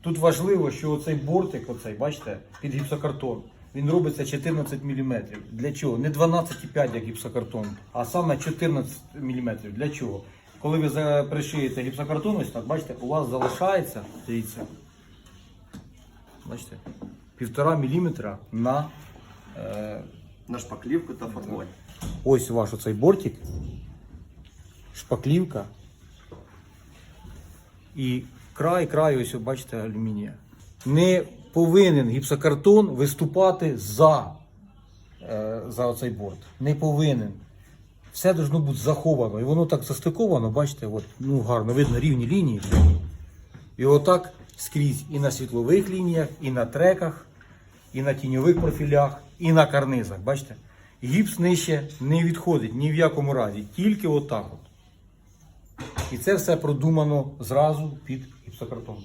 Тут важливо, що оцей бортик, оцей, бачите, під гіпсокартон, він робиться 14 мм. Для чого? Не 12,5 як гіпсокартон, а саме 14 мм. Для чого? Коли ви пришиєте гіпсокартон, ось так, бачите, у вас залишається, дивіться, бачите, півтора міліметра на е, На шпаклівку та фарбувань. ось ваш оцей бортик, шпаклівка і край, край, ось бачите, алюмінія. Не повинен гіпсокартон виступати за, е, за оцей борт. Не повинен. Все должно бути заховано. І воно так застиковано, бачите, от, ну гарно, видно рівні лінії. І отак скрізь і на світлових лініях, і на треках, і на тіньових профілях, і на карнизах. Бачите? Гіпс нижче не відходить ні в якому разі, тільки отак от. І це все продумано зразу під гіпсокартон.